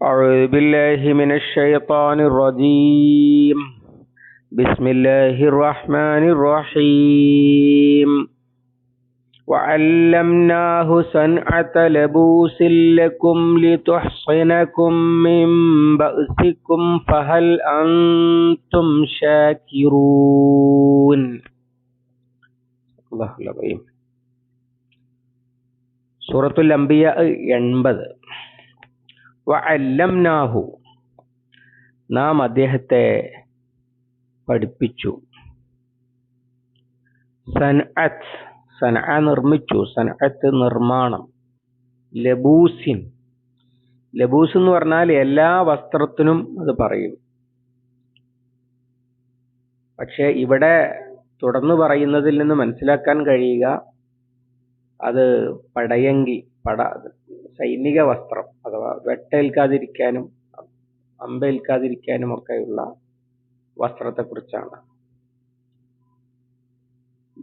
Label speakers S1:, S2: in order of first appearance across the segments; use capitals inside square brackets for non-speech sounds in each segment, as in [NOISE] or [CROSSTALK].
S1: أعوذ بالله من الشيطان الرجيم بسم الله الرحمن الرحيم وعلمناه صنعة لبوس لكم لتحصنكم من بأسكم فهل أنتم شاكرون الله العظيم സൂറത്തുൽ അംബിയ എൺപത് വഅല്ലംനാഹു. നാം അദ്ദേഹത്തെ പഠിപ്പിച്ചു. സൻഅത്ത് സൻഅ നിർമ്മിച്ചു. സൻഅത്ത് നിർമ്മാണം. ലബൂസിൻ. ലബൂസ് എന്ന് പറഞ്ഞാൽ എല്ലാ വസ്ത്രത്തിനും അത് പറയും. പക്ഷെ ഇവിടെ തുടർന്ന് പറയുന്നതിൽ നിന്ന് മനസ്സിലാക്കാൻ കഴിയുക അത് പടയങ്കി പട സൈനിക വസ്ത്രം അഥവാ വെട്ടേൽക്കാതിരിക്കാനും അമ്പേൽക്കാതിരിക്കാനും ഒക്കെയുള്ള വസ്ത്രത്തെക്കുറിച്ചാണ്.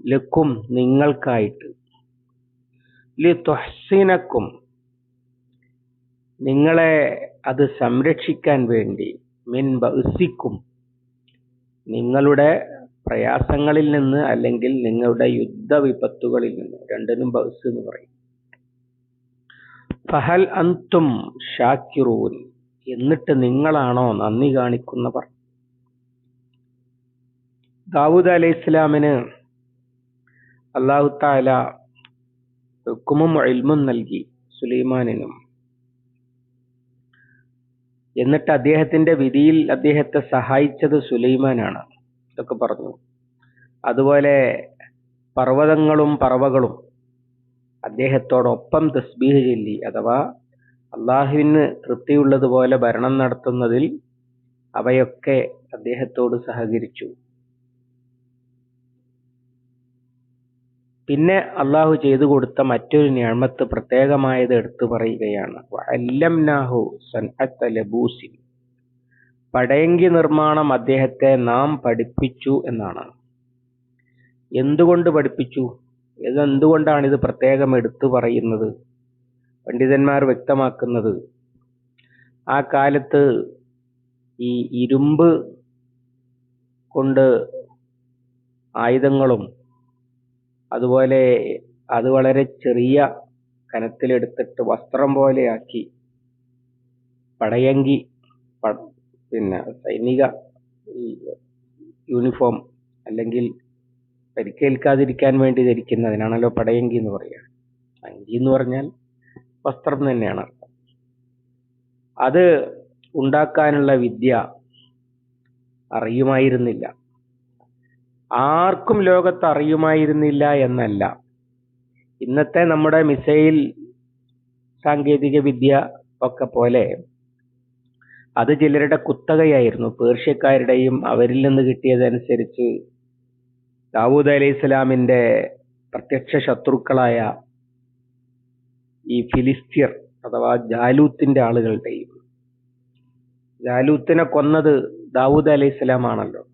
S1: ലക്കും നിങ്ങൾക്കായിട്ട്. ലി തൊഹ്സിനക്കും നിങ്ങളെ അത് സംരക്ഷിക്കാൻ വേണ്ടി മിൻ ബസിക്കും നിങ്ങളുടെ പ്രയാസങ്ങളിൽ നിന്ന് അല്ലെങ്കിൽ നിങ്ങളുടെ യുദ്ധ വിപത്തുകളിൽ നിന്ന് രണ്ടിനും ബസ് എന്ന് പറയും. ഫഹൽ അന്തും ഷാക്കിറൂൻ. എന്നിട്ട് നിങ്ങളാണോ നന്ദി കാണിക്കുന്നവർ? ദാവൂദ് അലൈഹി ഇസ്ലാമിന് അള്ളാഹു താല ഹുക്കുമും എൽമും നൽകി സുലൈമാനിനും. എന്നിട്ട് അദ്ദേഹത്തിന്റെ വിധിയിൽ അദ്ദേഹത്തെ സഹായിച്ചത് സുലൈമാനാണ്. ഇതൊക്കെ പറഞ്ഞു. അതുപോലെ പർവതങ്ങളും പറവകളും അദ്ദേഹത്തോടൊപ്പം തസ്ബീഹ് ചൊല്ലി അഥവാ അള്ളാഹുവിന് തൃപ്തിയുള്ളതുപോലെ ഭരണം നടത്തുന്നതിൽ അവയൊക്കെ അദ്ദേഹത്തോട് സഹകരിച്ചു. പിന്നെ അള്ളാഹു ചെയ്തു കൊടുത്ത മറ്റൊരു ഞാമത്ത് പ്രത്യേകമായത് എടുത്തു പറയുകയാണ്. പടയങ്കി നിർമ്മാണം അദ്ദേഹത്തെ നാം പഠിപ്പിച്ചു എന്നാണ്. എന്തുകൊണ്ട് പഠിപ്പിച്ചു? ഇതെന്തുകൊണ്ടാണ് ഇത് പ്രത്യേകം എടുത്തു പറയുന്നത്? പണ്ഡിതന്മാർ വ്യക്തമാക്കുന്നത് ആ കാലത്ത് ഈ ഇരുമ്പ് കൊണ്ട് ആയുധങ്ങളും അതുപോലെ അത് വളരെ ചെറിയ കനത്തിലെടുത്തിട്ട് വസ്ത്രം പോലെയാക്കി പടയങ്കി പിന്നെ സൈനിക യൂണിഫോം അല്ലെങ്കിൽ പരിക്കേൽക്കാതിരിക്കാൻ വേണ്ടി ധരിക്കുന്നതിനാണല്ലോ പടയങ്കി എന്ന് പറയുക. അങ്കി എന്ന് പറഞ്ഞാൽ വസ്ത്രം തന്നെയാണ് അത് ഉണ്ടാക്കാനുള്ള വിദ്യ അറിയുമായിരുന്നില്ല. ആർക്കും ലോകത്ത് അറിയുമായിരുന്നില്ല എന്നല്ല. ഇന്നത്തെ നമ്മുടെ മിസൈൽ സാങ്കേതിക വിദ്യ ഒക്കെ പോലെ അത് ചിലരുടെ കുത്തകയായിരുന്നു. പേർഷ്യക്കാരുടെയും അവരിൽ നിന്ന് കിട്ടിയതനുസരിച്ച് ദാവൂദ് അലൈഹി ഇസ്ലാമിന്റെ പ്രത്യക്ഷ ശത്രുക്കളായ ഈ ഫിലിസ്തീർ അഥവാ ജാലൂത്തിന്റെ ആളുകളുടെയും ജാലൂത്തിനെ കൊന്നത് ദാവൂദ് അലൈഹി ഇസ്ലാം ആണല്ലോ.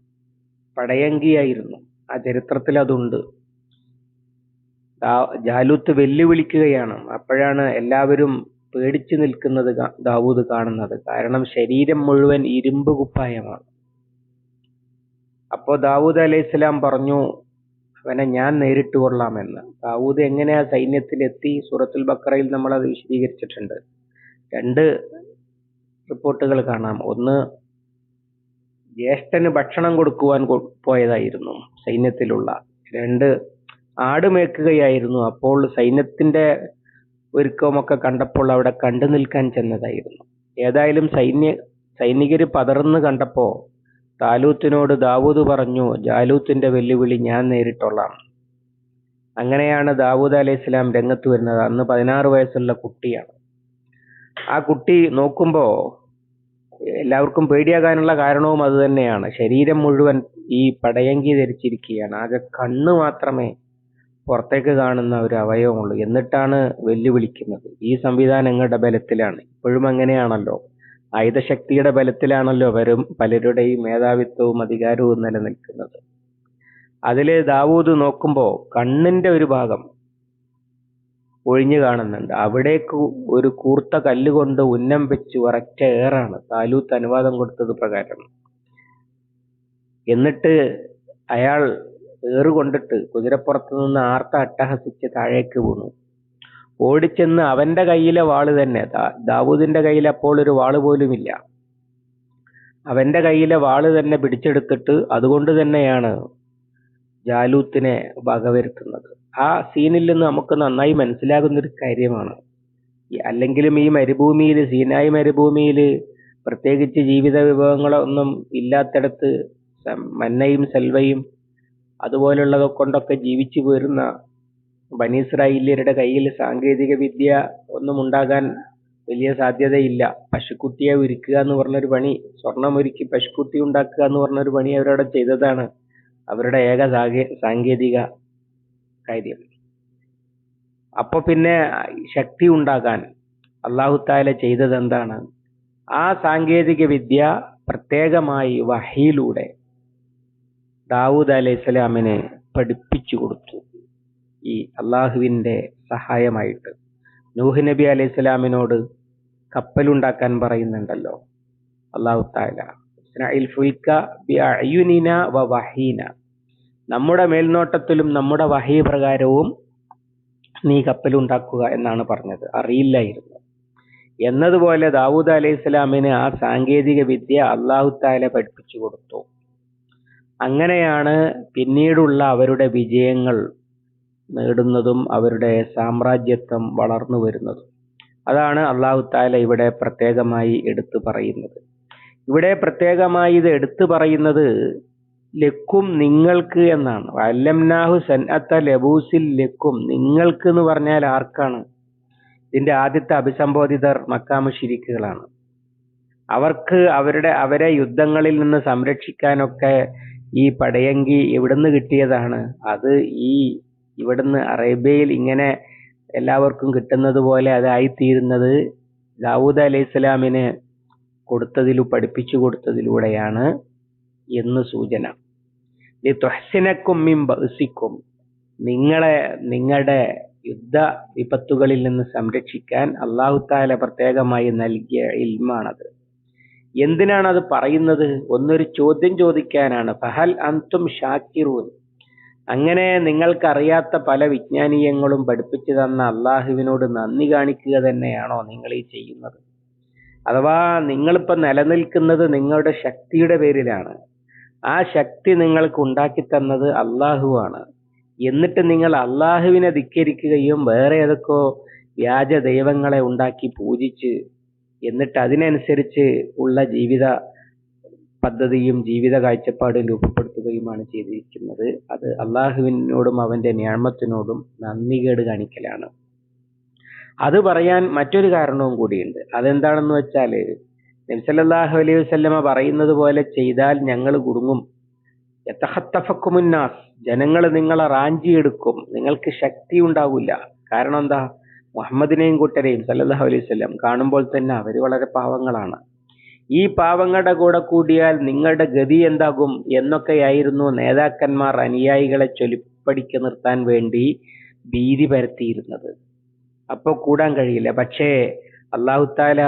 S1: പടയങ്കിയായിരുന്നു. ആ ചരിത്രത്തിൽ അതുണ്ട്. ജാലൂത്ത് വെല്ലുവിളിക്കുകയാണ്. അപ്പോഴാണ് എല്ലാവരും പേടിച്ചു നിൽക്കുന്നത് ദാവൂദ് കാണുന്നത്. കാരണം ശരീരം മുഴുവൻ ഇരുമ്പ് കുപ്പായമാണ്. അപ്പോ ദാവൂദ് അലൈഹി സ്വലാം പറഞ്ഞു അവനെ ഞാൻ നേരിട്ട് കൊള്ളാമെന്ന്. ദാവൂദ് എങ്ങനെയാ സൈന്യത്തിലെത്തി? സൂറത്തുൽ ബക്കറയിൽ നമ്മൾ അത് വിശദീകരിച്ചിട്ടുണ്ട്. രണ്ട് റിപ്പോർട്ടുകൾ കാണാം. ഒന്ന് ജ്യേഷ്ഠന് ഭക്ഷണം കൊടുക്കുവാൻ പോയതായിരുന്നു സൈന്യത്തിലുള്ള. രണ്ട് ആട് മേക്കുകയായിരുന്നു. അപ്പോൾ സൈന്യത്തിന്റെ ഒരുക്കമൊക്കെ കണ്ടപ്പോൾ അവിടെ കണ്ടു നിൽക്കാൻ ചെന്നതായിരുന്നു. ഏതായാലും സൈന്യ സൈനികര് പതർന്ന് കണ്ടപ്പോ താലൂത്തിനോട് ദാവൂദ് പറഞ്ഞു ജാലൂത്തിന്റെ വെല്ലുവിളി ഞാൻ നേരിട്ടോളാം. അങ്ങനെയാണ് ദാവൂദ് അലൈഹി ഇസ്ലാം രംഗത്ത് വരുന്നത്. അന്ന് പതിനാറ് വയസ്സുള്ള കുട്ടിയാണ്. ആ കുട്ടി നോക്കുമ്പോൾ എല്ലാവർക്കും പേടിയാകാനുള്ള കാരണവും അത് തന്നെയാണ്. ശരീരം മുഴുവൻ ഈ പടയങ്കി ധരിച്ചിരിക്കുകയാണ്. ആകെ കണ്ണ് മാത്രമേ പുറത്തേക്ക് കാണുന്ന ഒരു അവയവമുള്ളൂ. എന്നിട്ടാണ് വെല്ലുവിളിക്കുന്നത്. ഈ സംവിധാനങ്ങളുടെ ബലത്തിലാണ്. ഇപ്പോഴും അങ്ങനെയാണല്ലോ. ആയുധശക്തിയുടെ ബലത്തിലാണല്ലോ വരും പലരുടെയും മേധാവിത്വവും അധികാരവും നിലനിൽക്കുന്നത്. അതിൽ ദാവൂദ് നോക്കുമ്പോൾ കണ്ണിന്റെ ഒരു ഭാഗം ഒഴിഞ്ഞു കാണുന്നുണ്ട്. അവിടേക്ക് ഒരു കൂർത്ത കല്ലുകൊണ്ട് ഉന്നം വെച്ച് ഉറച്ച ഏറാണ്. താലൂത്ത് അനുവാദം കൊടുത്തത് പ്രകാരം. എന്നിട്ട് അയാൾ ഏറ് കൊണ്ടിട്ട് കുതിരപ്പുറത്ത് നിന്ന് ആർത്ത അട്ടഹസിച്ച് താഴേക്ക് വീണു. ഓടിച്ചെന്ന് അവന്റെ കയ്യിലെ വാൾ തന്നെ. ദാവൂദിന്റെ കയ്യിൽ അപ്പോൾ ഒരു വാൾ പോലുമില്ല. അവന്റെ കയ്യിലെ വാൾ തന്നെ പിടിച്ചെടുത്തിട്ട് അതുകൊണ്ട് തന്നെയാണ് ജാലൂത്തിനെ വകവരുത്തുന്നത്. ആ സീനിൽ നിന്ന് നമുക്ക് നന്നായി മനസ്സിലാകുന്ന ഒരു കാര്യമാണ് അല്ലെങ്കിലും ഈ മരുഭൂമിയിൽ സീനായി മരുഭൂമിയിൽ പ്രത്യേകിച്ച് ജീവിത വിഭവങ്ങളൊന്നും ഇല്ലാത്തടത്ത് മന്നയും സെൽവയും അതുപോലുള്ളതൊക്കെ കൊണ്ടൊക്കെ ജീവിച്ചു പോരുന്ന ബനീസ്രായില്യരുടെ കയ്യിൽ സാങ്കേതിക വിദ്യ ഒന്നും ഉണ്ടാകാൻ വലിയ സാധ്യതയില്ല. പശുക്കുട്ടിയെ ഒരുക്കുക എന്ന് പറഞ്ഞൊരു പണി സ്വർണം ഒരുക്കി പശുക്കുട്ടി ഉണ്ടാക്കുക എന്ന് പറഞ്ഞൊരു പണി അവരവിടെ ചെയ്തതാണ്. അവരുടെ ഏക സാങ്കേ സാങ്കേതിക കാര്യം. അപ്പൊ പിന്നെ ശക്തി ഉണ്ടാകാൻ അള്ളാഹു താല ചെയ്തത് എന്താണ്? ആ സാങ്കേതിക വിദ്യ പ്രത്യേകമായി വഹിയിലൂടെ ദാവൂദ് അലൈഹി സ്വലാമിനെ പഠിപ്പിച്ചു കൊടുത്തു. ഈ അള്ളാഹുവിന്റെ സഹായമായിട്ട്. നൂഹ് നബി അലൈഹി സ്വലാമിനോട് കപ്പലുണ്ടാക്കാൻ പറയുന്നുണ്ടല്ലോ. അള്ളാഹു നമ്മുടെ മേൽനോട്ടത്തിലും നമ്മുടെ വഹി പ്രകാരവും നീ കപ്പലുണ്ടാക്കുക എന്നാണ് പറഞ്ഞത്. അറിയില്ലായിരുന്നു. എന്നതുപോലെ ദാവൂദ് അലൈഹി സ്വലാമിന് ആ സാങ്കേതിക വിദ്യ അള്ളാഹു താല പഠിപ്പിച്ചു കൊടുത്തു. അങ്ങനെയാണ് പിന്നീടുള്ള അവരുടെ വിജയങ്ങൾ നേടുന്നതും അവരുടെ സാമ്രാജ്യത്വം വളർന്നു വരുന്നതും. അതാണ് അള്ളാഹു താല ഇവിടെ പ്രത്യേകമായി എടുത്തു പറയുന്നത്. ഇവിടെ പ്രത്യേകമായി ഇത് എടുത്തു പറയുന്നത് ലക്കും നിങ്ങൾക്ക് എന്നാണ്. അല്ലംനാഹു സൻഅത്ത ലബൂസിൽ ലക്കും നിങ്ങൾക്ക് എന്ന് പറഞ്ഞാൽ ആർക്കാണ്? ഇതിന്റെ ആദ്യത്തെ അഭിസംബോധിതർ മക്കാമുഷിരിക്കുകളാണ് അവർക്ക് അവരുടെ അവരെ യുദ്ധങ്ങളിൽ നിന്ന് സംരക്ഷിക്കാനൊക്കെ ഈ പടയങ്കി എവിടുന്ന് കിട്ടിയതാണ്? അത് ഈ ഇവിടുന്ന് അറേബ്യയിൽ ഇങ്ങനെ എല്ലാവർക്കും കിട്ടുന്നത് പോലെ അതായിത്തീരുന്നത് ദാവൂദ് അലൈഹി സ്വലാമിന് കൊടുത്തതിലൂ പഠിപ്പിച്ചു കൊടുത്തതിലൂടെയാണ് എന്ന് സൂചന ും. ബഅസിക്കും. നിങ്ങളെ നിങ്ങളുടെ യുദ്ധ വിപത്തുകളിൽ നിന്ന് സംരക്ഷിക്കാൻ അള്ളാഹു താല പ്രത്യേകമായി നൽകിയ ഇൽമാണത്. എന്തിനാണ് അത് പറയുന്നത്? ഒന്നൊരു ചോദ്യം ചോദിക്കാനാണ്. ഫഹൽ അന്തും ഷാക്കിറൂൻ. അങ്ങനെ നിങ്ങൾക്കറിയാത്ത പല വിജ്ഞാനീയങ്ങളും പഠിപ്പിച്ചു തന്ന അള്ളാഹുവിനോട് നന്ദി കാണിക്കുക തന്നെയാണോ നിങ്ങൾ ഈ ചെയ്യുന്നത്? അഥവാ നിങ്ങളിപ്പോ നിലനിൽക്കുന്നത് നിങ്ങളുടെ ശക്തിയുടെ പേരിലാണ്. ആ ശക്തി നിങ്ങൾക്ക് ഉണ്ടാക്കി തന്നത് അള്ളാഹുവാണ് എന്നിട്ട് നിങ്ങൾ അള്ളാഹുവിനെ ധിക്കരിക്കുകയും വേറെ ഏതൊക്കെയോ വ്യാജ ദൈവങ്ങളെ ഉണ്ടാക്കി പൂജിച്ച് എന്നിട്ട് അതിനനുസരിച്ച് ഉള്ള ജീവിത പദ്ധതിയും ജീവിത കാഴ്ചപ്പാടും രൂപപ്പെടുത്തുകയുമാണ് ചെയ്തിരിക്കുന്നത്. അത് അള്ളാഹുവിനോടും അവന്റെ ഞാമത്തിനോടും നന്ദികേട് കാണിക്കലാണ്. അത് പറയാൻ മറ്റൊരു കാരണവും കൂടിയുണ്ട്. അതെന്താണെന്ന് വെച്ചാൽ നബ്സല്ലാഹു അലൈഹി വസല്ലമ പറയുന്നത് പോലെ ചെയ്താൽ ഞങ്ങൾ കുടുങ്ങും. യഥഹത്തഫക്കുമുന്നാസ് ജനങ്ങൾ നിങ്ങളെ റാഞ്ചിയെടുക്കും നിങ്ങൾക്ക് ശക്തി ഉണ്ടാവില്ല. കാരണം എന്താ? മുഹമ്മദിനെയും കൂട്ടരെയും സല്ലല്ലാഹു അലൈഹി വസല്ലം കാണുമ്പോൾ തന്നെ അവർ വളരെ പാവങ്ങളാണ്. ഈ പാവങ്ങളുടെ കൂടെ കൂടിയാൽ നിങ്ങളുടെ ഗതി എന്താകും എന്നൊക്കെയായിരുന്നു നേതാക്കന്മാർ അനുയായികളെ ചൊലിപ്പടിക്ക് നിർത്താൻ വേണ്ടി ഭീതി പരത്തിയിരുന്നത്. അപ്പൊ കൂടാൻ കഴിയില്ല. പക്ഷേ അള്ളാഹുത്താല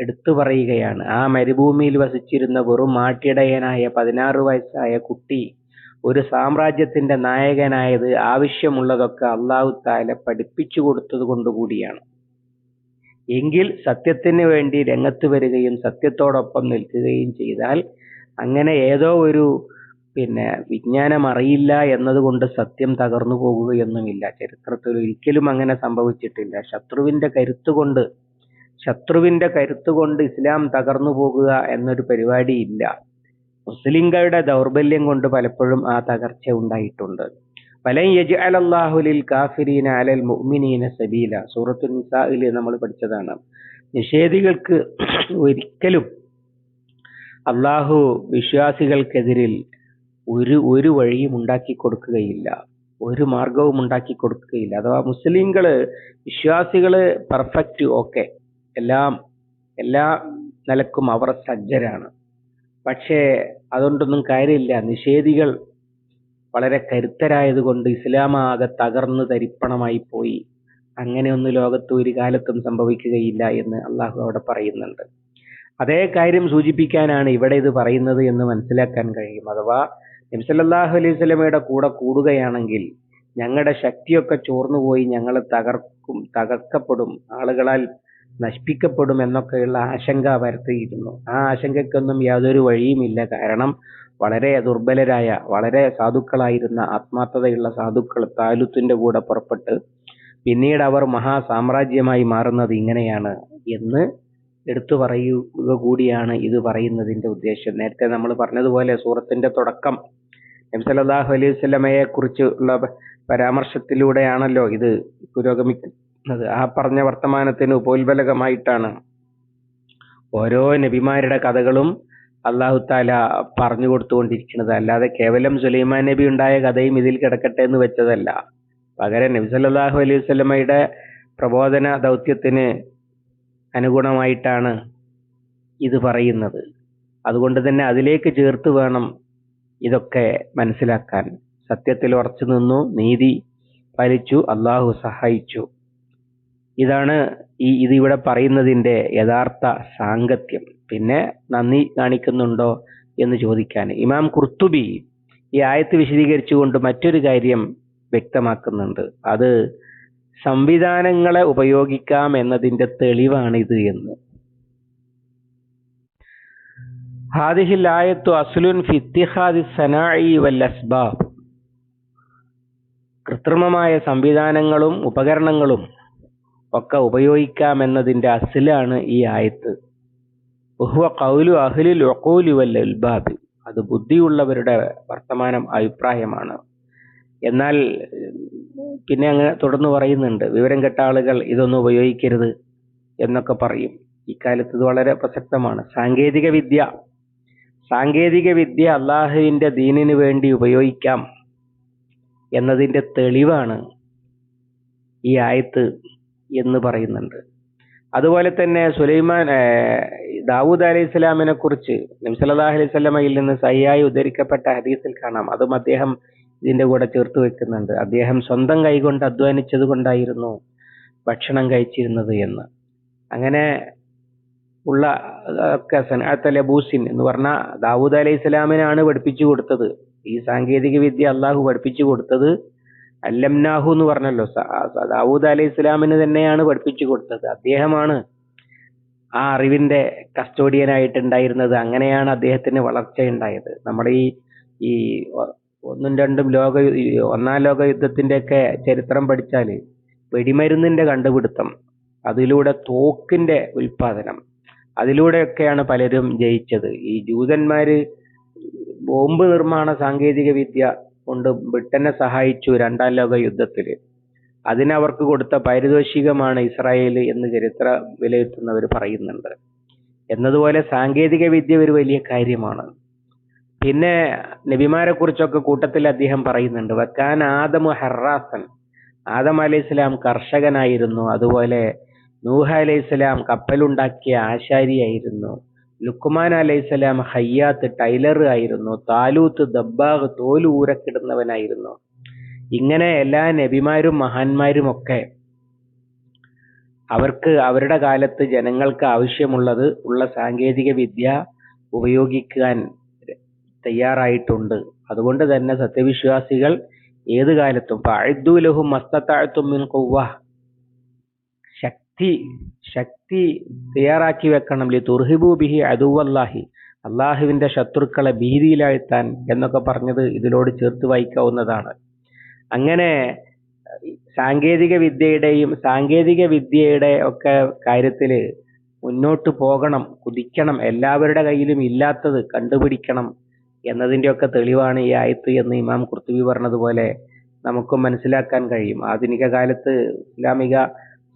S1: എടുത്തു പറയുകയാണ് ആ മരുഭൂമിയിൽ വസിച്ചിരുന്ന വെറും മാട്ടിടയനായ പതിനാറ് വയസ്സായ കുട്ടി ഒരു സാമ്രാജ്യത്തിന്റെ നായകനായത് ആവശ്യമുള്ളതൊക്കെ അള്ളാഹുത്താല പഠിപ്പിച്ചു കൊടുത്തത് കൊണ്ടുകൂടിയാണ് എങ്കിൽ സത്യത്തിന് വേണ്ടി രംഗത്ത് വരികയും സത്യത്തോടൊപ്പം നിൽക്കുകയും ചെയ്താൽ അങ്ങനെ ഏതോ ഒരു പിന്നെ വിജ്ഞാനം അറിയില്ല എന്നതുകൊണ്ട് സത്യം തകർന്നു പോകുകയൊന്നുമില്ല. ചരിത്രത്തിൽ ഒരിക്കലും അങ്ങനെ സംഭവിച്ചിട്ടില്ല. ശത്രുവിന്റെ കരുത്തുകൊണ്ട് ശത്രുവിന്റെ കരുത്തുകൊണ്ട് ഇസ്ലാം തകർന്നു പോകുക എന്നൊരു പരിപാടി ഇല്ല. മുസ്ലിങ്ങളുടെ ദൗർബല്യം കൊണ്ട് പലപ്പോഴും ആ തകർച്ച ഉണ്ടായിട്ടുണ്ട്. സബീല. നമ്മൾ പഠിച്ചതാണ്. നിഷേധികൾക്ക് [CLEARS THROAT] ഒരിക്കലും അള്ളാഹു വിശ്വാസികൾക്കെതിരിൽ ഒരു ഒരു വഴിയും ഉണ്ടാക്കി കൊടുക്കുകയില്ല. ഒരു മാർഗവും ഉണ്ടാക്കി കൊടുക്കുകയില്ല. അഥവാ മുസ്ലിങ്ങൾ വിശ്വാസികൾ പെർഫെക്റ്റ് ഓക്കെ എല്ലാം എല്ലാ നിലക്കും അവർ സജ്ജരാണ്. പക്ഷേ അതുകൊണ്ടൊന്നും കാര്യമില്ല. നിഷേധികൾ വളരെ കരുത്തരായതുകൊണ്ട് ഇസ്ലാം ആകെ തകർന്നു തരിപ്പണമായി പോയി. അങ്ങനെ അങ്ങനെയൊന്നും ലോകത്ത് ഒരു കാലത്തും സംഭവിക്കുകയില്ല എന്ന് അള്ളാഹു അവിടെ പറയുന്നുണ്ട്. അതേ കാര്യം സൂചിപ്പിക്കാനാണ് ഇവിടെ ഇത് പറയുന്നത് എന്ന് മനസ്സിലാക്കാൻ കഴിയും. അഥവാ നബ്സല്ലാഹു അലൈഹി സ്വലമയുടെ കൂടെ കൂടുകയാണെങ്കിൽ ഞങ്ങളുടെ ശക്തിയൊക്കെ ചോർന്നുപോയി ഞങ്ങൾ തകർക്കും തകർക്കപ്പെടും ആളുകളാൽ നശിപ്പിക്കപ്പെടും എന്നൊക്കെയുള്ള ആശങ്ക വരുത്തിയിരുന്നു. ആ ആശങ്കയ്ക്കൊന്നും യാതൊരു വഴിയുമില്ല. കാരണം വളരെ ദുർബലരായ വളരെ സാധുക്കളായിരുന്ന ആത്മാർത്ഥതയുള്ള സാധുക്കൾ താലൂത്തിന്റെ കൂടെ പുറപ്പെട്ട് പിന്നീട് അവർ മഹാസാമ്രാജ്യമായി മാറുന്നത് ഇങ്ങനെയാണ് എന്ന് എടുത്തു പറയുക കൂടിയാണ് ഇത് പറയുന്നതിന്റെ ഉദ്ദേശം. നേരത്തെ നമ്മൾ പറഞ്ഞതുപോലെ സൂറത്തിന്റെ തുടക്കം നബി സല്ലല്ലാഹു അലൈഹി വസല്ലമയെ കുറിച്ചുള്ള പരാമർശത്തിലൂടെയാണല്ലോ ഇത് പുരോഗമിക്കുന്നത്. ആ പറഞ്ഞ വർത്തമാനത്തിന് പോൽബലകമായിട്ടാണ് ഓരോ നബിമാരുടെ കഥകളും അള്ളാഹു താല പറഞ്ഞു കൊടുത്തുകൊണ്ടിരിക്കുന്നത്. അല്ലാതെ കേവലം സുലൈമാൻ നബി ഉണ്ടായ കഥയും ഇതിൽ കിടക്കട്ടെ എന്ന് വെച്ചതല്ല. പകരം നബി സല്ലല്ലാഹു അലൈഹി വസല്ലമയുടെ പ്രബോധന ദൗത്യത്തിന് അനുഗുണമായിട്ടാണ് ഇത് പറയുന്നത്. അതുകൊണ്ട് തന്നെ അതിലേക്ക് ചേർത്ത് വേണം ഇതൊക്കെ മനസ്സിലാക്കാൻ. സത്യത്തിൽ ഉറച്ചു നിന്നു നീതി പാലിച്ചു അള്ളാഹു സഹായിച്ചു. ഇതാണ് ഈ ഇതിവിടെ പറയുന്നതിന്റെ യഥാർത്ഥ സാങ്കത്യം. പിന്നെ നന്ദി കാണിക്കുന്നുണ്ടോ എന്ന് ചോദിക്കാൻ. ഇമാം കുർത്തുബി ഈ ആയത്ത് വിശദീകരിച്ചുകൊണ്ട് മറ്റൊരു കാര്യം വ്യക്തമാക്കുന്നുണ്ട്. അത് സംവിധാനങ്ങളെ ഉപയോഗിക്കാം എന്നതിന്റെ തെളിവാണിത് എന്ന്. ഹാദിഹിൽ ആയത്തു അസ്ലുൻ ഫിത്തിഹാദി സനായി വൽ അസ്ബാബ്. കൃത്രിമമായ സംവിധാനങ്ങളും ഉപകരണങ്ങളും ഒക്കെ ഉപയോഗിക്കാം എന്നതിന്റെ അസിലാണ് ഈ ആയത്ത്. ബഹുവ കൗലു അഹ്ലിൽ ഒക്കോലി വൽ ഉൽബാബ് അത് ബുദ്ധിയുള്ളവരുടെ വർത്തമാനം അഭിപ്രായമാണ്. എന്നാൽ പിന്നെ അങ്ങ് തുടർന്ന് പറയുന്നുണ്ട് വിവരം കെട്ട ആളുകൾ ഇതൊന്നും ഉപയോഗിക്കരുത് എന്നൊക്കെ പറയും. ഇക്കാലത്ത് ഇത് വളരെ പ്രസക്തമാണ്. സാങ്കേതിക വിദ്യ സാങ്കേതിക വിദ്യ അള്ളാഹുവിന്റെ ദീനിന് വേണ്ടി ഉപയോഗിക്കാം എന്നതിന്റെ തെളിവാണ് ഈ ആയത്ത് എന്ന് പറയുന്നുണ്ട്. അതുപോലെ തന്നെ സുലൈമാൻ ദാവൂദ് അലൈഹി സ്വലാമിനെ കുറിച്ച് നബ്സല്ലാഹു അലൈഹി സ്വലമയിൽ നിന്ന് സഹിയായി ഉദ്ധരിക്കപ്പെട്ട ഹദീസിൽ കാണാം. അതും അദ്ദേഹം ഇതിന്റെ കൂടെ ചേർത്ത് വെക്കുന്നുണ്ട്. അദ്ദേഹം സ്വന്തം കൈകൊണ്ട് അധ്വാനിച്ചത് കൊണ്ടായിരുന്നു ഭക്ഷണം കഴിച്ചിരുന്നത് എന്ന്. അങ്ങനെ ഉള്ള ഒക്കെ ബൂസിൻ എന്ന് പറഞ്ഞ ദാവൂദ് അലൈഹി സ്വലാമിനാണ് പഠിപ്പിച്ചു കൊടുത്തത്. ഈ സാങ്കേതിക വിദ്യ അള്ളാഹു പഠിപ്പിച്ചു കൊടുത്തത് അല്ലംനാഹു എന്ന് പറഞ്ഞല്ലോ. ദാവൂദ് അലൈഹി ഇസ്ലാമിന് തന്നെയാണ് പഠിപ്പിച്ചു കൊടുത്തത്. അദ്ദേഹമാണ് ആ അറിവിന്റെ കസ്റ്റോഡിയൻ കസ്റ്റോഡിയനായിട്ടുണ്ടായിരുന്നത്. അങ്ങനെയാണ് അദ്ദേഹത്തിന് വളർച്ചയുണ്ടായത്. നമ്മുടെ ഈ ഈ ഒന്നും രണ്ടും ലോക ഒന്നാം ലോക യുദ്ധത്തിന്റെയൊക്കെ ചരിത്രം പഠിച്ചാൽ വെടിമരുന്നിന്റെ കണ്ടുപിടുത്തം അതിലൂടെ തോക്കിന്റെ ഉൽപാദനം അതിലൂടെയൊക്കെയാണ് പലരും ജയിച്ചത്. ഈ ജൂതന്മാര് ബോംബ് നിർമ്മാണ സാങ്കേതിക വിദ്യ കൊണ്ട് ബ്രിട്ടനെ സഹായിച്ചു രണ്ടാം ലോക യുദ്ധത്തിൽ അതിനവർക്ക് കൊടുത്ത പാരിതോഷികമാണ് ഇസ്രായേൽ എന്ന് ചരിത്ര വിലയിരുത്തുന്നവർ പറയുന്നുണ്ട്. എന്നതുപോലെ സാങ്കേതിക വിദ്യ ഒരു വലിയ കാര്യമാണ്. പിന്നെ നബിമാരെ കുറിച്ചൊക്കെ കൂട്ടത്തിൽ അദ്ദേഹം പറയുന്നുണ്ട് വക്കാൻ ആദമു ഹറാസൻ. ആദം അലൈഹി സ്വലാം കർഷകനായിരുന്നു. അതുപോലെ നൂഹ അലൈഹി സ്വലാം കപ്പലുണ്ടാക്കിയ ആശാരിയായിരുന്നു. ലുക്മാൻ അലൈഹി സ്വലാം ഹയ്യാത്ത് ടൈലർ ആയിരുന്നു. താലൂത്ത് ദബ്ബാഗ് തോലൂരക്കിടുന്നവനായിരുന്നു ഇങ്ങനെ എല്ലാ നബിമാരും മഹാന്മാരും ഒക്കെ അവർക്ക് അവരുടെ കാലത്ത് ജനങ്ങൾക്ക് ആവശ്യമുള്ളത് ഉള്ള സാങ്കേതിക വിദ്യ ഉപയോഗിക്കാൻ തയ്യാറായിട്ടുണ്ട്. അതുകൊണ്ട് തന്നെ സത്യവിശ്വാസികൾ ഏത് കാലത്തും ലഹും മസ്തത്താഴ്ത്തും മിൻ കൊവ്വ ശക്തി ശക്തി തയ്യാറാക്കി വെക്കണം. ലി തുർഹിബു ബിഹി അതുവല്ലാഹി അള്ളാഹുവിന്റെ ശത്രുക്കളെ ഭീതിയിലാഴ്ത്താൻ എന്നൊക്കെ പറഞ്ഞത് ഇതിലോട് ചേർത്ത് വായിക്കാവുന്നതാണ്. അങ്ങനെ സാങ്കേതിക വിദ്യയുടെയും സാങ്കേതിക വിദ്യയുടെ ഒക്കെ കാര്യത്തിൽ മുന്നോട്ട് പോകണം കുതിക്കണം എല്ലാവരുടെ കയ്യിലും ഇല്ലാത്തത് കണ്ടുപിടിക്കണം എന്നതിന്റെയൊക്കെ തെളിവാണ് ഈ ആയത്ത് എന്ന് ഇമാം കുർത്തുബി പറഞ്ഞതുപോലെ നമുക്കും മനസ്സിലാക്കാൻ കഴിയും. ആധുനിക കാലത്ത് ഇസ്ലാമിക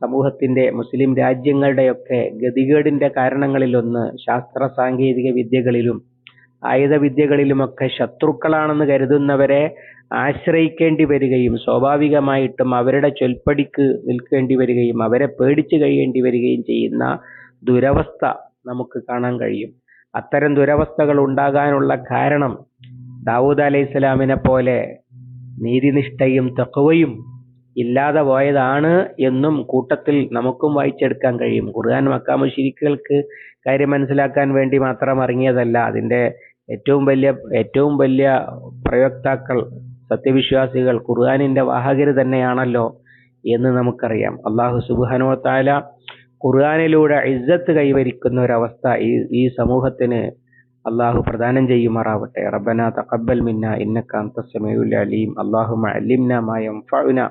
S1: സമൂഹത്തിന്റെ മുസ്ലിം രാജ്യങ്ങളുടെയൊക്കെ ഗതികേടിന്റെ കാരണങ്ങളിലൊന്ന് ശാസ്ത്ര സാങ്കേതിക വിദ്യകളിലും ആയുധ വിദ്യകളിലുമൊക്കെ ശത്രുക്കളാണെന്ന് കരുതുന്നവരെ ആശ്രയിക്കേണ്ടി വരികയും സ്വാഭാവികമായിട്ടും അവരുടെ ചൊൽപ്പടിക്ക് നിൽക്കേണ്ടി വരികയും അവരെ പേടിച്ചു കഴിയേണ്ടി വരികയും ചെയ്യുന്ന ദുരവസ്ഥ നമുക്ക് കാണാൻ കഴിയും. അത്തരം ദുരവസ്ഥകൾ ഉണ്ടാകാനുള്ള കാരണം ദാവൂദ് അലൈഹി സ്വലാമിനെ പോലെ നീതിനിഷ്ഠയും തക്കവയും ഇല്ലാതെ പോയതാണ് എന്നും കൂട്ടത്തിൽ നമുക്കും വായിച്ചെടുക്കാൻ കഴിയും. ഖുർആൻ മക്കാ മുശ്രിക്കുകൾക്ക് കാര്യം മനസ്സിലാക്കാൻ വേണ്ടി മാത്രം ഇറങ്ങിയതല്ല. അതിന്റെ ഏറ്റവും വലിയ ഏറ്റവും വലിയ പ്രയോക്താക്കൾ സത്യവിശ്വാസികൾ ഖുർആാനിന്റെ വാഹകർ തന്നെയാണല്ലോ എന്ന് നമുക്കറിയാം. അള്ളാഹു സുബ്ഹാനഹു താല ഖുർആാനിലൂടെ ഇസ്സത്ത് കൈവരിക്കുന്ന ഒരവസ്ഥ ഈ ഈ സമൂഹത്തിന് അള്ളാഹു പ്രദാനം ചെയ്യുമാറാവട്ടെ. റബ്ബന തഖബ്ബൽ മിന്ന ഇന്നക അൻത അലീം. അല്ലാഹുമ്മ അല്ലിംനാ മാ യൻഫഉന